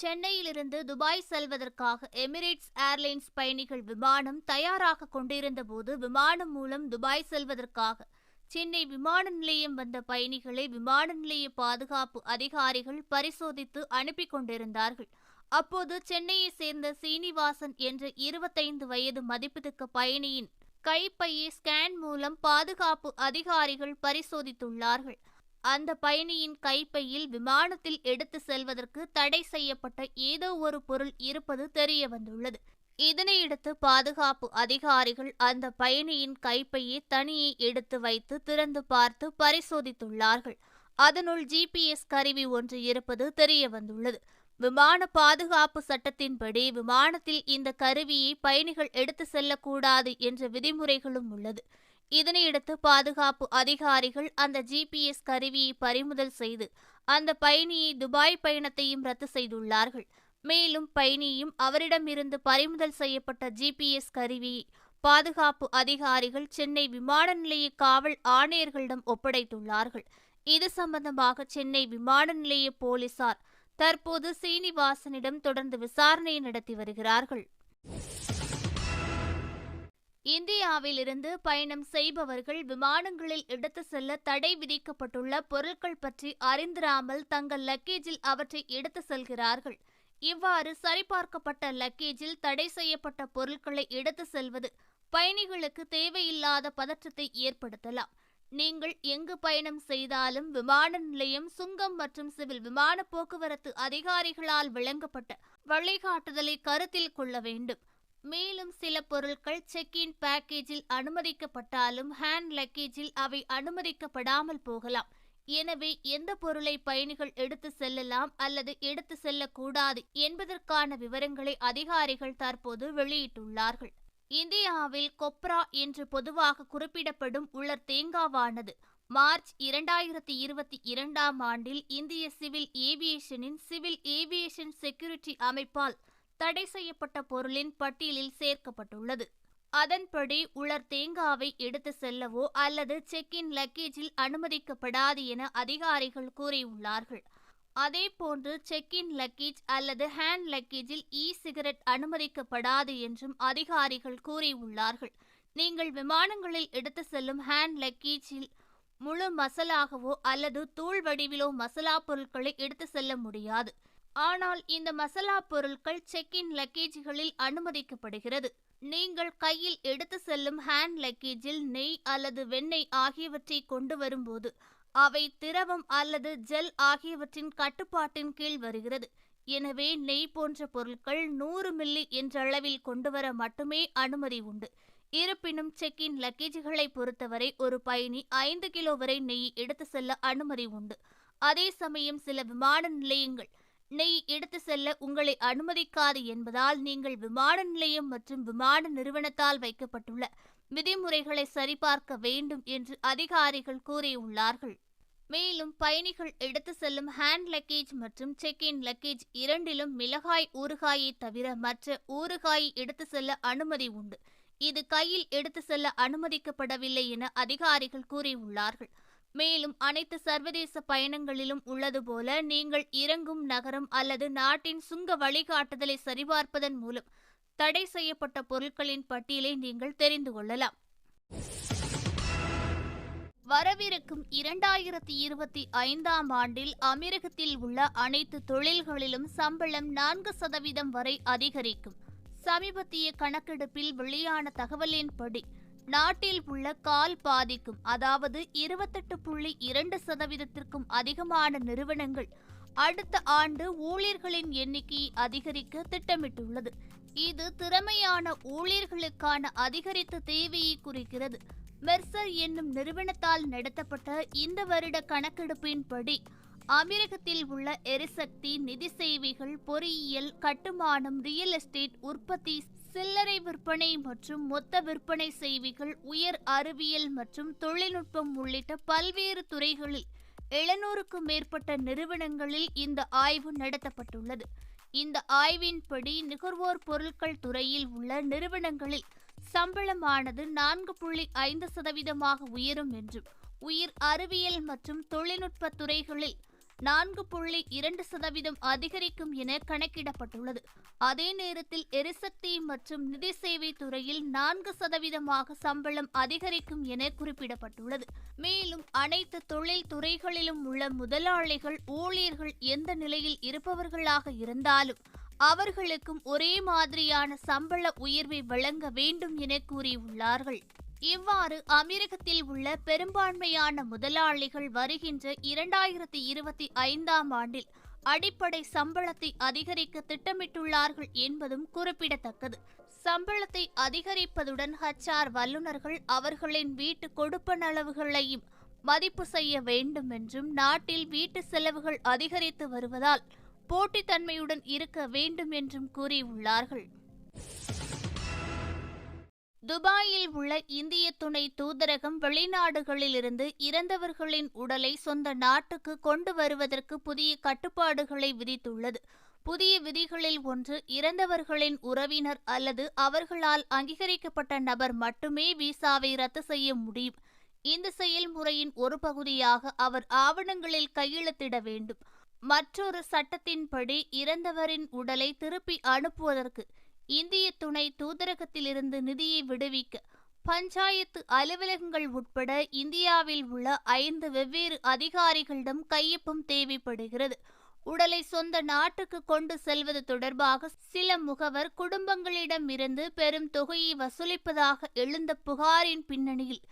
சென்னையிலிருந்து துபாய் செல்வதற்காக Emirates airlines பயணிகள் விமானம் தயாராக கொண்டிருந்தபோது விமானம் மூலம் துபாய் செல்வதற்காக சென்னை விமான நிலையம் வந்த பயணிகளை விமான நிலைய பாதுகாப்பு அதிகாரிகள் பரிசோதித்து அனுப்பி கொண்டிருந்தார்கள். அப்போது சென்னையை சேர்ந்த சீனிவாசன் என்ற இருபத்தைந்து வயது மதிப்பிற்கு பயணியின் கைப்பையை ஸ்கேன் மூலம் பாதுகாப்பு அதிகாரிகள் பரிசோதித்துள்ளார்கள். அந்த பயணியின் கைப்பையில் விமானத்தில் எடுத்து செல்வதற்கு தடை செய்யப்பட்ட ஏதோ ஒரு பொருள் இருப்பது தெரிய வந்துள்ளது. இதனையடுத்து பாதுகாப்பு அதிகாரிகள் அந்த பயணியின் கைப்பையை தனியே எடுத்து வைத்து திறந்து பார்த்து பரிசோதித்துள்ளார்கள். அதனுள் ஜிபிஎஸ் கருவி ஒன்று இருப்பது தெரிய வந்துள்ளது. விமான பாதுகாப்பு சட்டத்தின்படி விமானத்தில் இந்த கருவியை பயணிகள் எடுத்து செல்லக்கூடாது என்ற விதிமுறைகளும் உள்ளது. இதனையடுத்து பாதுகாப்பு அதிகாரிகள் அந்த ஜிபிஎஸ் கருவியை பறிமுதல் செய்து அந்த பயணியை துபாய் பயணத்தையும் ரத்து செய்துள்ளார்கள். மேலும் பயணியும் அவரிடமிருந்து பறிமுதல் செய்யப்பட்ட ஜிபிஎஸ் கருவியை பாதுகாப்பு அதிகாரிகள் சென்னை விமான நிலைய காவல் ஆணையர்களிடம் ஒப்படைத்துள்ளார்கள். இது சம்பந்தமாக சென்னை விமான நிலைய போலீசார் தற்போது சீனிவாசனிடம் தொடர்ந்து விசாரணை நடத்தி வருகிறார்கள். இந்தியாவிலிருந்து பயணம் செய்பவர்கள் விமானங்களில் எடுத்து செல்ல தடை விதிக்கப்பட்டுள்ள பொருட்கள் பற்றி அறிந்திராமல் தங்கள் லக்கேஜில் அவற்றை எடுத்து செல்கிறார்கள். இவ்வாறு சரிபார்க்கப்பட்ட லக்கேஜில் தடை செய்யப்பட்ட பொருட்களை எடுத்து செல்வது பயணிகளுக்கு தேவையில்லாத பதற்றத்தை ஏற்படுத்தலாம். நீங்கள் எங்கு பயணம் செய்தாலும் விமான நிலையம் சுங்கம் மற்றும் சிவில் விமான போக்குவரத்து அதிகாரிகளால் வழங்கப்பட்ட வழிகாட்டுதலை கருத்தில் கொள்ள வேண்டும். மேலும் சில பொருட்கள் செக் இன் பேக்கேஜில் அனுமதிக்கப்பட்டாலும் ஹேண்ட் லக்கேஜில் அவை அனுமதிக்கப்படாமல் போகலாம். எனவே எந்த பொருளை பயணிகள் எடுத்து செல்லலாம் அல்லது எடுத்து செல்லக்கூடாது என்பதற்கான விவரங்களை அதிகாரிகள் தற்போது வெளியிட்டுள்ளார்கள். இந்தியாவில் கொப்ரா என்று பொதுவாக குறிப்பிடப்படும் உலர் தேங்காவானது மார்ச் இரண்டாயிரத்தி இருபத்தி இரண்டாம் ஆண்டில் இந்திய சிவில் ஏவியேஷனின் சிவில் ஏவியேஷன் செக்யூரிட்டி அமைப்பால் தடை செய்யப்பட்ட பொருளின் பட்டியலில் சேர்க்கப்பட்டுள்ளது. அதன்படி உலர் தேங்காவை எடுத்து செல்லவோ அல்லது செக் இன் லக்கேஜில் அனுமதிக்கப்படாது என அதிகாரிகள் கூறியுள்ளார்கள். அதேபோன்று செக் இன் லக்கேஜ் அல்லது ஹேண்ட் லக்கேஜில் இ சிகரெட் அனுமதிக்கப்படாது என்றும் அதிகாரிகள் கூறியுள்ளார்கள். நீங்கள் விமானங்களில் எடுத்து செல்லும் ஹேண்ட் லக்கேஜில் முழு மசாலாகவோ அல்லது தூள் வடிவிலோ மசாலா பொருட்களை எடுத்து செல்ல முடியாது. ஆனால் இந்த மசாலா பொருட்கள் செக் இன் லக்கேஜ்களில் அனுமதிக்கப்படுகிறது. நீங்கள் கையில் எடுத்து செல்லும் ஹேண்ட் லக்கேஜில் நெய் அல்லது வெண்ணெய் ஆகியவற்றை கொண்டு வரும்போது அவை திரவம் அல்லது ஜெல் ஆகியவற்றின் கட்டுப்பாட்டின் கீழ் வருகிறது. எனவே நெய் போன்ற பொருட்கள் நூறு மில்லி என்ற அளவில் கொண்டுவர மட்டுமே அனுமதி உண்டு. இருப்பினும் செக் இன் லக்கேஜ்களை பொறுத்தவரை ஒரு பயணி ஐந்து கிலோ வரை நெய் எடுத்து செல்ல அனுமதி உண்டு. அதே சமயம் சில விமான நிலையங்கள் நெய் எடுத்து செல்ல உங்களை அனுமதிக்காது என்பதால் நீங்கள் விமான நிலையம் மற்றும் விமான நிறுவனத்தால் வைக்கப்பட்டுள்ள விதிமுறைகளை சரிபார்க்க வேண்டும் என்று அதிகாரிகள் கூறியுள்ளார்கள். மேலும் பயணிகள் எடுத்து செல்லும் ஹேண்ட் லக்கேஜ் மற்றும் செக் இன் லக்கேஜ் இரண்டிலும் மிளகாய் ஊறுகாயை தவிர மற்ற ஊறுகாய் எடுத்து செல்ல அனுமதி உண்டு. இது கையில் எடுத்து செல்ல அனுமதிக்கப்படவில்லை என அதிகாரிகள் கூறியுள்ளார்கள். மேலும் அனைத்து சர்வதேச பயணங்களிலும் உள்ளது போல நீங்கள் இறங்கும் நகரம் அல்லது நாட்டின் சுங்க வழிகாட்டுதலை சரிபார்ப்பதன் மூலம் தடை செய்யப்பட்ட பொருட்களின் பட்டியலை நீங்கள் தெரிந்து கொள்ளலாம். வரவிருக்கும் இரண்டாயிரத்தி இருபத்தி ஐந்தாம் ஆண்டில் அமீரகத்தில் உள்ள அனைத்து தொழில்களிலும் சம்பளம் நான்கு சதவீதம் வரை அதிகரிக்கும். சமீபத்திய கணக்கெடுப்பில் வெளியான தகவலின்படி நாட்டில் உள்ள கால் பாதிக்கும் அதாவது இருபத்தெட்டு புள்ளி இரண்டு சதவீதத்திற்கும் அதிகமான நிறுவனங்கள் அடுத்த ஆண்டு ஊழியர்களின் எண்ணிக்கையை அதிகரிக்க திட்டமிட்டுள்ளது. இது திறமையான ஊழியர்களுக்கான அதிகரித்த தேவையை குறிக்கிறது. மெர்சர் என்னும் நிறுவனத்தால் நடத்தப்பட்ட இந்த வருட கணக்கெடுப்பின்படி அமீரகத்தில் உள்ள எரிசக்தி நிதி சேவைகள் பொறியியல் கட்டுமானம் ரியல் எஸ்டேட் உற்பத்தி சில்லறை விற்பனை மற்றும் மொத்த விற்பனை செய்திகள் உயர் அறிவியல் மற்றும் தொழில்நுட்பம் உள்ளிட்ட பல்வேறு துறைகளில் எழுநூறுக்கும் மேற்பட்ட நிறுவனங்களில் இந்த ஆய்வு நடத்தப்பட்டுள்ளது. இந்த ஆய்வின்படி நுகர்வோர் பொருட்கள் துறையில் உள்ள நிறுவனங்களில் சம்பளமானது நான்கு புள்ளி ஐந்து சதவீதமாக உயரும் என்றும் உயிர் அறிவியல் மற்றும் தொழில்நுட்ப துறைகளில் நான்கு புள்ளி இரண்டு சதவீதம் அதிகரிக்கும் என கணக்கிடப்பட்டுள்ளது. அதே நேரத்தில் எரிசக்தி மற்றும் நிதி சேவை துறையில் நான்கு சதவீதமாக சம்பளம் அதிகரிக்கும் என குறிப்பிடப்பட்டுள்ளது. மேலும் அனைத்து தொழில் துறைகளிலும் உள்ள முதலாளிகள் ஊழியர்கள் எந்த நிலையில் இருப்பவர்களாக இருந்தாலும் அவர்களுக்கும் ஒரே மாதிரியான சம்பள உயர்வை வழங்க வேண்டும் என கூறியுள்ளார்கள். இவ்வாறு அமெரிக்கத்தில் உள்ள பெரும்பான்மையான முதலாளிகள் வருகின்ற இரண்டாயிரத்தி இருபத்தி ஐந்தாம் ஆண்டில் அடிப்படை சம்பளத்தை அதிகரிக்க திட்டமிட்டுள்ளார்கள் என்பதும் குறிப்பிடத்தக்கது. சம்பளத்தை அதிகரிப்பதுடன் ஹச்ஆர் வல்லுநர்கள் அவர்களின் வீட்டு கொடுப்பனளவுகளையும் மதிப்பு செய்ய வேண்டும் என்றும் நாட்டில் வீட்டு செலவுகள் அதிகரித்து வருவதால் போட்டித்தன்மையுடன் இருக்க வேண்டும் என்றும் கூறியுள்ளார்கள். துபாயில் உள்ள இந்திய துணை தூதரகம் வெளிநாடுகளிலிருந்து இறந்தவர்களின் உடலை சொந்த நாட்டுக்கு கொண்டு வருவதற்கு புதிய கட்டுப்பாடுகளை விதித்துள்ளது. புதிய விதிகளில் ஒன்று இறந்தவர்களின் உறவினர் அல்லது அவர்களால் அங்கீகரிக்கப்பட்ட நபர் மட்டுமே விசாவை ரத்து செய்ய முடியும். இந்த செயல்முறையின் ஒரு பகுதியாக அவர் ஆவணங்களில் கையெழுத்திட வேண்டும். மற்றொரு சட்டத்தின்படி இறந்தவரின் உடலை திருப்பி அனுப்புவதற்கு இந்திய துணை தூதரகத்திலிருந்து நிதியை விடுவிக்க பஞ்சாயத்து அலுவலகங்கள் உட்பட இந்தியாவில் உள்ள ஐந்து வெவ்வேறு அதிகாரிகளிடம் கையொப்பம் தேவைப்படுகிறது. உடலை சொந்த நாட்டுக்கு கொண்டு செல்வது தொடர்பாக சில முகவர் குடும்பங்களிடமிருந்து பெரும் தொகையை வசூலிப்பதாக எழுந்த புகாரின் பின்னணியில்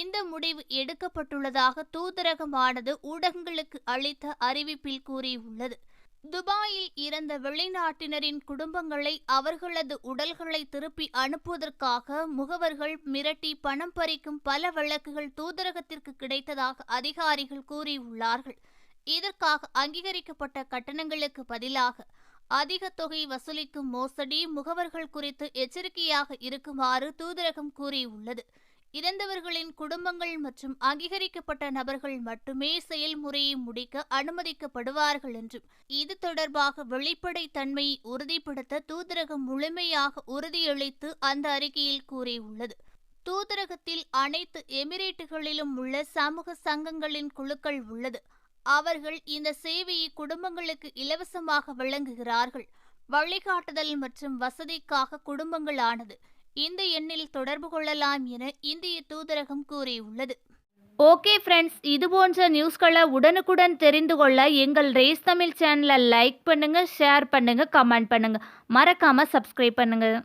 இந்த முடிவு எடுக்கப்பட்டுள்ளதாக தூதரகமானது ஊடகங்களுக்கு அளித்த அறிவிப்பில் கூறியுள்ளது. துபாயில் இறந்த வெளிநாட்டினரின் குடும்பங்களை அவர்களது உடல்களை திருப்பி அனுப்புவதற்காக முகவர்கள் மிரட்டி பணம் பறிக்கும் பல வழக்குகள் தூதரகத்திற்கு கிடைத்ததாக அதிகாரிகள் கூறியுள்ளார்கள். இதற்காக அங்கீகரிக்கப்பட்ட கட்டணங்களுக்கு பதிலாக அதிக தொகை வசூலிக்கும் மோசடி முகவர்கள் குறித்து எச்சரிக்கையாக இருக்குமாறு தூதரகம் கூறியுள்ளது. இறந்தவர்களின் குடும்பங்கள் மற்றும் அங்கீகரிக்கப்பட்ட நபர்கள் மட்டுமே செயல்முறையை முடிக்க அனுமதிக்கப்படுவார்கள் என்றும் இது தொடர்பாக வெளிப்படைத்தன்மையை உறுதிப்படுத்த தூதரகம் முழுமையாக உறுதியளித்து அந்த அறிக்கையில் கூறியுள்ளது. தூதரகத்தில் அனைத்து எமிரேட்டுகளிலும் உள்ள சமூக சங்கங்களின் குழுக்கள் உள்ளது. அவர்கள் இந்த சேவையை குடும்பங்களுக்கு இலவசமாக வழங்குகிறார்கள். வழிகாட்டுதல் மற்றும் வசதிக்காக குடும்பங்களானது இந்த எண்ணில் தொடர்பு கொள்ளலாம் என இந்திய தூதரகம் கூறியுள்ளது. ஓகே ஃப்ரெண்ட்ஸ் இது போன்ற நியூஸ்களை உடனுக்குடன் தெரிந்து கொள்ள எங்கள் ரேஸ் தமிழ் சேனலை லைக் பண்ணுங்கள் ஷேர் பண்ணுங்கள் கமெண்ட் பண்ணுங்கள் மறக்காமல் சப்ஸ்கிரைப் பண்ணுங்கள்